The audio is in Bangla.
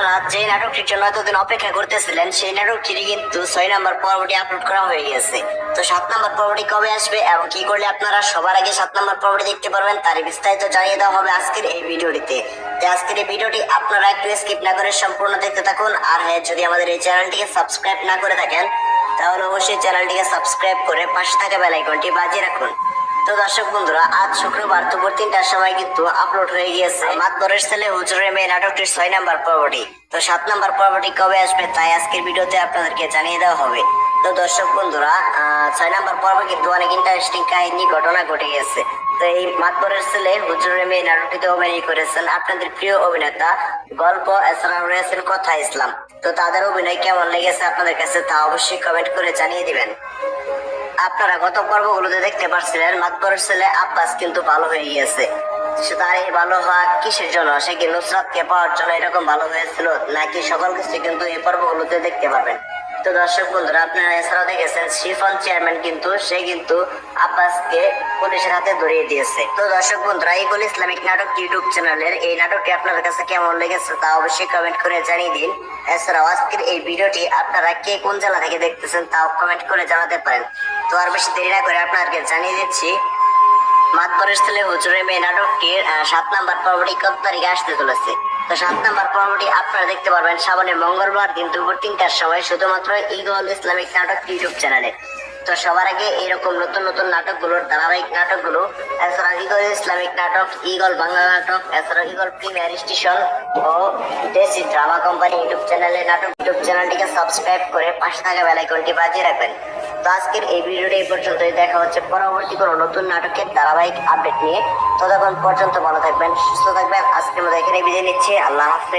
আপনারা যে নাটকটির জন্য এতদিন অপেক্ষা করতেছিলেন, সেই নাটকটিরই কিন্তু ছয় নম্বর পর্বটি আপলোড করা হয়ে গেছে। তো সাত নম্বর পর্বটি কবে আসবে এবং কি করলে আপনারা সবার আগে সাত নম্বর পর্বটি দেখতে পারবেন তার বিস্তারিত জানিয়ে দেওয়া হবে আজকের এই ভিডিওটিতে। আজকের এই ভিডিওটি আপনারা একটু স্কিপ না করে সম্পূর্ণ দেখতে থাকুন, আর হ্যাঁ যদি আমাদের এই চ্যানেলটিকে সাবস্ক্রাইব না করে থাকেন, তাহলে অবশ্যই চ্যানেলটিকে সাবস্ক্রাইব করে পাশে থাকা বেল আইকনটি বাজিয়ে রাখুন। তো দর্শক বন্ধুরা, আজ শুক্রবার দুপুর তিনটার সময় কিন্তু আপলোড হয়ে গিয়েছে ছেলে হুজুরের মেয়ে নাটকটির ছয় নাম্বার পর্বটি। তো সাত নাম্বার পর্বটি কবে আসবে তাই আজকের ভিডিওতে আপনাদেরকে জানিয়ে দেওয়া হবে। তো দর্শক বন্ধুরা ছয় নাম্বার কিন্তু অনেক ইন্টারেস্টিং কাহিনী, ঘটনা ঘটে গেছে। তো এই ছেলে হুজুরের মেয়ে নাটকটিতে অভিনয় করেছেন আপনাদের প্রিয় অভিনেতা গল্প, এছাড়া রয়েছেন কথা ইসলাম। তো তাদের অভিনয় কেমন লেগেছে আপনাদের কাছে তা অবশ্যই কমেন্ট করে জানিয়ে দিবেন। আপনারা গত পর্বগুলোতে দেখতে পাচ্ছিলেন মাতবরের ছেলে আব্বাস কিন্তু ভালো হয়ে গিয়েছে। তার এই ভালো হওয়া কিসের জন্য? সে কি নুসরাতকে পাওয়ার জন্য এরকম ভালো হয়েছিল? নাকি সকল কিছু কিন্তু এই পর্বগুলোতে দেখতে পাবেন? তো দর্শক বন্ধুরা, আপনারা এছাড়াও দেখেছেন, শিফন চেয়ারম্যান কিন্তু, সে কিন্তু আব্বাসকে পুলিশের হাতে ধরিয়ে দিয়েছে। তো দর্শক বন্ধুরা ইকুল ইসলামিক নাটক ইউটিউব চ্যানেলের এই নাটকটি আপনাদের কাছে কেমন লেগেছে তা অবশ্যই কমেন্ট করে জানিয়ে দিন। এছাড়াও আজকের এই ভিডিওটি আপনারা কে কোন জেলা থেকে দেখতেছেন তাও কমেন্ট করে জানাতে পারেন। তো আর বেশি দেরি না করে আপনাদেরকে জানিয়ে দিচ্ছি মাতবরের ছেলে হুজুরের মেয়ে নাটকটির সাত নাম্বার পর্বটি কত তারিখে আসতে চলেছে? তো সাত নাম্বার পর্বটি আপনারা দেখতে পারবেন সামনে মঙ্গলবার দিন দুপুর তিনটার সময়, শুধুমাত্র ইগল ইসলামিক নাটক ইউটিউব চ্যানেলে। তো সবার আগে এরকম নতুন নতুন নাটকগুলোর ধারাবাহিক নাটকগুলো, এছাড়া ইগল ইসলামিক নাটক ইগল বাংলা নাটক, এছাড়া ইগল প্রিমিয়ার স্টেশন ও দেশি ড্রামা কোম্পানি ইউটিউব চ্যানেলে নাটক, ইউটিউব চ্যানেলটিকে সাবস্ক্রাইব করে পাশে থাকা বেলাইকনটি বাজিয়ে রাখবেন। তো আজকের এই ভিডিওটি এই পর্যন্তই, দেখা হচ্ছে পরবর্তী কোনো নতুন নাটকের ধারাবাহিক আপডেট নিয়ে। ততক্ষণ পর্যন্ত ভালো থাকবেন, সুস্থ থাকবেন, আজকের মতো এখানে বিদায় নিচ্ছি, আল্লাহ হাফেজ।